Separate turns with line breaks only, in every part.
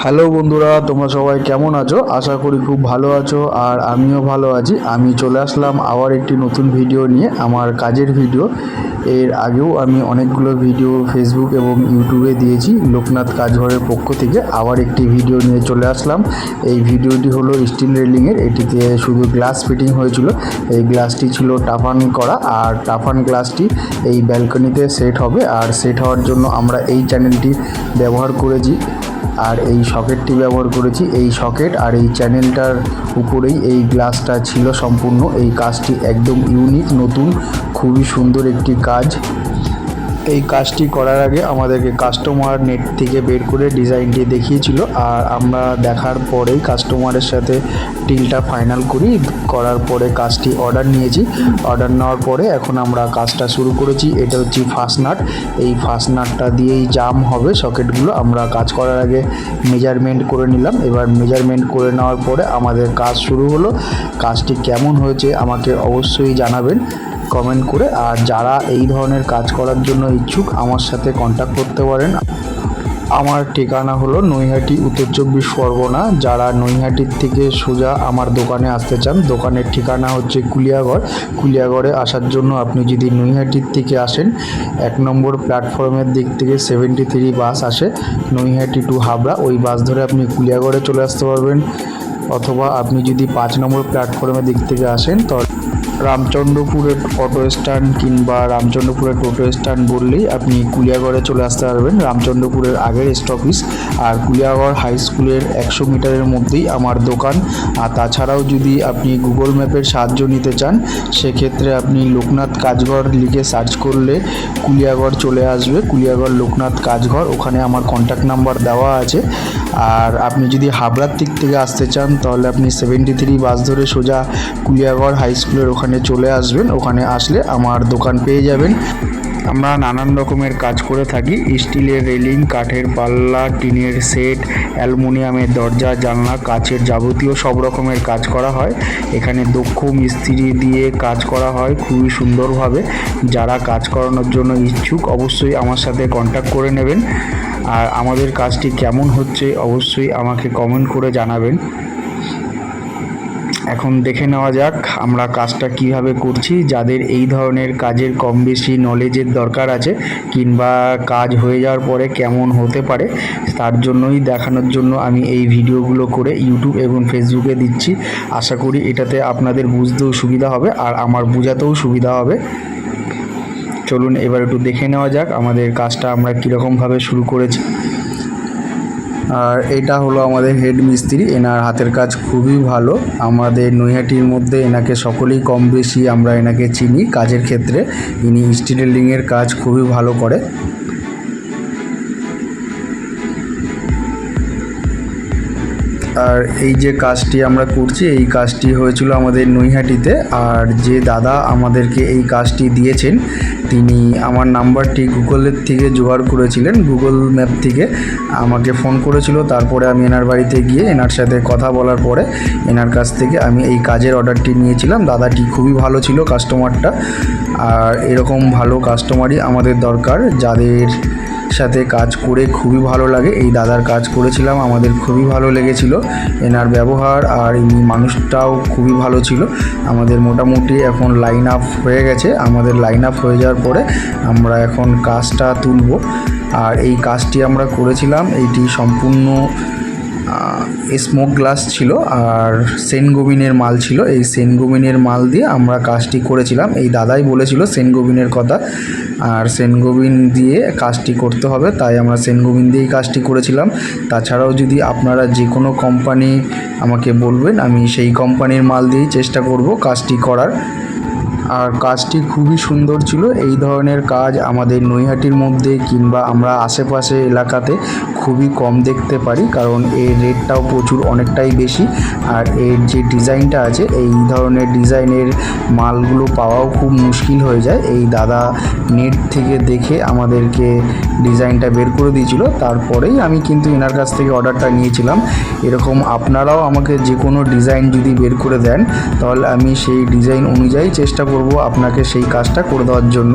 Hello বন্ধুরা, তোমরা সবাই কেমন আছো? আশা করি খুব ভালো আছো, আর আমিও ভালো আছি। আমি চলে আসলাম আবার একটি নতুন ভিডিও নিয়ে, আমার কাজের ভিডিও। এর আগেও আমি অনেকগুলো ভিডিও ফেসবুক এবং ইউটিউবে দিয়েছি, লোকনাথ কাজঘরের পক্ষ থেকে আবার একটি ভিডিও নিয়ে চলে আসলাম। এই ভিডিওটি হলো স্টিল রেলিংয়ের এটিতে শুধু গ্লাস ফিটিং হয়েছিল। এই গ্লাসটি ছিল টাফান করা, আর টাফান গ্লাসটি এই ব্যালকনিতে সেট হবে। আর সেট হওয়ার জন্য আমরা এই চ্যানেলটি ব্যবহার করেছি। আর এই সকেটটি ব্যবহার করেছি। এই সকেট আর এই চ্যানেলটার উপরেই এই গ্লাসটা ছিল সম্পূর্ণ। এই কাজটি একদম ইউনিক, নতুন, খুবই সুন্দর একটি কাজ। এই কাজটি করার আগে আমাদেরকে কাস্টমার নেট থেকে বের করে ডিজাইনটি দেখিয়েছিল আর আমরা দেখার পরেই কাস্টমারের সাথে ডিলটা ফাইনাল করি। করার পরে কাজটি অর্ডার নিয়েছি। অর্ডার নেওয়ার পরে এখন আমরা কাজটা শুরু করেছি। এটা হচ্ছে ফার্স্ট নাট এই ফার্স্ট নাটটা দিয়েই জাম হবে সকেটগুলো আমরা কাজ করার আগে মেজারমেন্ট করে নিলাম। এবার মেজারমেন্ট করে নেওয়ার পরে আমাদের কাজ শুরু হলো। কাজটি কেমন হয়েছে আমাকে অবশ্যই জানাবেন। কমেন্ট করে, আর যারা এই ধরনের কাজ করার জন্য ইচ্ছুক, আমার সাথে কন্ট্যাক্ট করতে পারেন। আমার ঠিকানা হলো নৈহাটি উত্তর চব্বিশ পরগনা। যারা নৈহাটির থেকে সোজা আমার দোকানে আসতে চান, দোকানের ঠিকানা হচ্ছে কুলিয়াগড়। কুলিয়াগড়ে আসার জন্য আপনি যদি নৈহাটির থেকে আসেন, এক নম্বর প্ল্যাটফর্মের দিক থেকে সেভেন্টি থ্রি বাস আসে, নৈহাটি টু হাবড়া। ওই বাস ধরে আপনি কুলিয়াগড়ে চলে আসতে পারবেন। অথবা আপনি যদি পাঁচ নম্বর প্ল্যাটফর্মের দিক থেকে আসেন তাহলে রামচন্দ্রপুরের অটো স্ট্যান্ড কিংবা রামচন্দ্রপুরের টোটো স্ট্যান্ড বললেই আপনি কুলিয়াগড়ে চলে আসতে পারবেন। রামচন্দ্রপুরের আগের স্টপিস আর কুলিয়াগড় হাই স্কুলের একশো মিটারের মধ্যেই আমার দোকান। আর তাছাড়াও যদি আপনি গুগল ম্যাপের সাহায্য নিতে চান, সেক্ষেত্রে আপনি লোকনাথ কাজঘর লিখে সার্চ করলে কুলিয়াগড় চলে আসবে। কুলিয়াগড় লোকনাথ কাজঘর, ওখানে আমার কন্ট্যাক্ট নাম্বার দেওয়া আছে। আর আপনি যদি হাবড়ার দিক থেকে আসতে চান, তাহলে আপনি সেভেন্টি থ্রি বাস ধরে সোজা কুলিয়াগড় হাই স্কুলের ওখানে চলে আসবেন। ওখানে আসলে আমার দোকান পেয়ে যাবেন। আমরা নানান রকমের কাজ করে থাকি। স্টিলের রেলিং, কাঠের পাল্লা, টিনের সেট, অ্যালুমিনিয়ামের দরজা, জানলা, কাচের যাবতীয় সব রকমের কাজ করা হয়। এখানে দক্ষ মিস্ত্রি দিয়ে কাজ করা হয় খুবই সুন্দরভাবে। যারা কাজ করানোর জন্য ইচ্ছুক, অবশ্যই আমার সাথে কন্ট্যাক্ট করে নেবেন। আর আমাদের কাজটি কেমন হচ্ছে, অবশ্যই আমাকে কমেন্ট করে জানাবেন। এখন দেখে নেওয়া যাক আমরা কাজটা কীভাবে করছি। যাদের এই ধরনের কাজের কম বেশি নলেজের দরকার আছে কিংবা কাজ হয়ে যাওয়ার পরে কেমন হতে পারে, তার জন্যই দেখানোর জন্য আমি এই ভিডিওগুলো করে ইউটিউব এবং ফেসবুকে দিচ্ছি। আশা করি এটাতে আপনাদের বুঝতেও সুবিধা হবে আর আমার বোঝাতেও সুবিধা হবে। চলুন এবার একটু দেখে নেওয়া যাক আমাদের কাজটা আমরা কীরকমভাবে শুরু করেছি। আর এটা হলো আমাদের হেড মিস্ত্রি, এনার হাতের কাজ খুবই ভালো। আমাদের নৈহাটির মধ্যে এনাকে সকলেই কম বেশি আমরা এনাকে চিনি কাজের ক্ষেত্রে। ইনি স্টিল লিংয়ের কাজ খুবই ভালো করে। আর এই যে কাজটি আমরা করছি, এই কাজটি হয়েছিল আমাদের নৈহাটিতে। আর যে দাদা আমাদেরকে এই কাজটি দিয়েছেন, তিনি আমার নাম্বারটি গুগলের থেকে জোগাড় করেছিলেন। গুগল ম্যাপ থেকে আমাকে ফোন করেছিল। তারপরে আমি এনার বাড়িতে গিয়ে এনার সাথে কথা বলার পরে এনার কাছ থেকে আমি এই কাজের অর্ডারটি নিয়েছিলাম। দাদাটি খুবই ভালো ছিল কাস্টমারটা। আর এরকম ভালো কাস্টমারই আমাদের দরকার, যাদের সাথে কাজ করে খুবই ভালো লাগে। এই দাদার কাজ করেছিলাম, আমাদের খুবই ভালো লেগেছিল। এনার ব্যবহার আর ইনি মানুষটাও খুবই ভালো ছিল। আমাদের মোটামুটি এখন লাইন আপ হয়ে গেছে। আমাদের লাইন আপ হয়ে যাওয়ার পরে আমরা এখন কাজটা তুলব। আর এই কাজটি আমরা করেছিলাম, এইটি সম্পূর্ণ স্মোক গ্লাস ছিল আর সেনগোবিনের মাল ছিল। এই সেনগোবিনের মাল দিয়ে আমরা কাজটি করেছিলাম। এই দাদাই বলেছিল সেনগোবিনের কথা। আর সেনগোবিন দিয়ে কাজটি করতে হবে, তাই আমরা সেনগোবিন দিয়েই কাজটি করেছিলাম। তাছাড়াও যদি আপনারা যে কোনো কোম্পানি আমাকে বলবেন, আমি সেই কোম্পানির মাল দিয়েই চেষ্টা করব কাজটি করার। আর কাজটি খুবই সুন্দর ছিল। এই ধরনের কাজ আমাদের নৈহাটির মধ্যে কিংবা আমরা আশেপাশে এলাকাতে খুবই কম দেখতে পারি, কারণ এর রেটটাও প্রচুর অনেকটাই বেশি। আর এর যে ডিজাইনটা আছে, এই ধরনের ডিজাইনের মালগুলো পাওয়াও খুব মুশকিল হয়ে যায়। এই দাদা নেট থেকে দেখে আমাদেরকে ডিজাইনটা বের করে দিয়েছিল। তারপরেই আমি কিন্তু এনার কাছ থেকে অর্ডারটা নিয়েছিলাম। এরকম আপনারাও আমাকে যে কোনো ডিজাইন যদি বের করে দেন, তাহলে আমি সেই ডিজাইন অনুযায়ী চেষ্টা করব আপনাকে সেই কাজটা করে দেওয়ার জন্য।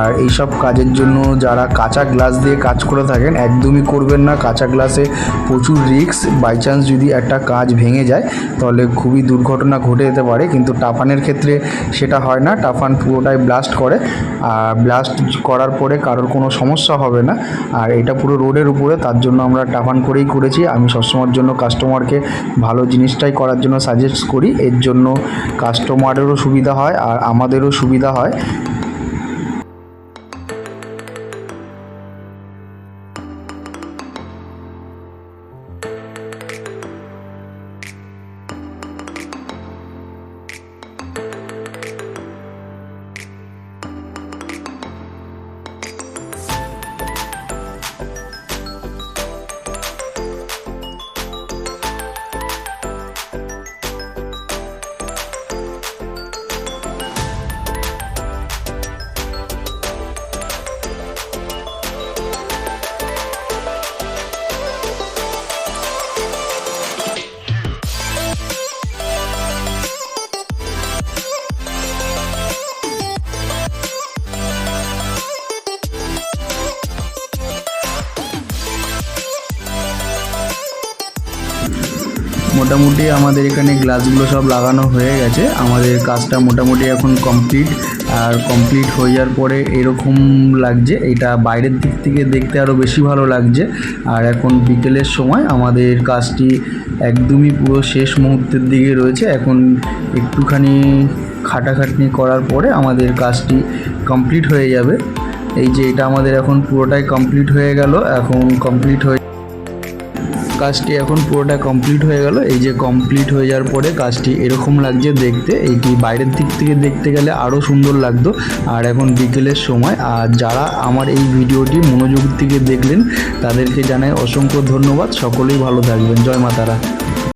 আর এইসব কাজের জন্য যারা কাঁচা গ্লাস দিয়ে কাজ করে থাকেন, একদমই করবেন না। কাঁচা গ্লাসে প্রচুর রিস্ক। বাই চান্স যদি একটা কাজ ভেঙে যায়, তাহলে খুবই দুর্ঘটনা ঘটে যেতে পারে। কিন্তু টাফানের ক্ষেত্রে সেটা হয় না। টাফান পুরোটাই ব্লাস্ট করে। আর ব্লাস্ট করার পরে কারোর কোনো সমস্যা হবে না। আর এটা পুরো রোডের উপরে, তার জন্য আমরা টাফান করেই করেছি। আমি সবসময়ের জন্য কাস্টমারকে ভালো জিনিসটাই করার জন্য সাজেস্ট করি। এর জন্য কাস্টমারেরও সুবিধা হয়। আর আমাদেরও সুবিধা হয়। মোটামুটি আমাদের এখানে গ্লাসগুলো সব লাগানো হয়ে গেছে। আমাদের কাজটা মোটামুটি এখন কমপ্লিট আর কমপ্লিট হয়ে যাওয়ার পরে এরকম লাগছে, এটা বাইরের দিক থেকে দেখতে আরও বেশি ভালো লাগছে। আর এখন বিকেলের সময় আমাদের কাজটি একদমই পুরো শেষ মুহূর্তের দিকে রয়েছে। এখন একটুখানি খাটাখাটনি করার পরে আমাদের কাজটি কমপ্লিট হয়ে যাবে। এই যে এটা আমাদের এখন পুরোটাই কমপ্লিট হয়ে গেল। এখন কমপ্লিট হয়ে কাজটি এখন পুরোটা কমপ্লিট হয়ে গেল। এই যে কমপ্লিট হয়ে যাওয়ার পরে কাজটি এরকম লাগছে দেখতে এইটি বাইরের দিক থেকে দেখতে গেলে আরও সুন্দর লাগতো। আর এখন বিকেলের সময়, আর যারা আমার এই ভিডিওটি মনোযোগ থেকে দেখলেন, তাদেরকে জানাই অসংখ্য ধন্যবাদ। সকলেই ভালো থাকবেন। জয় মাতারা।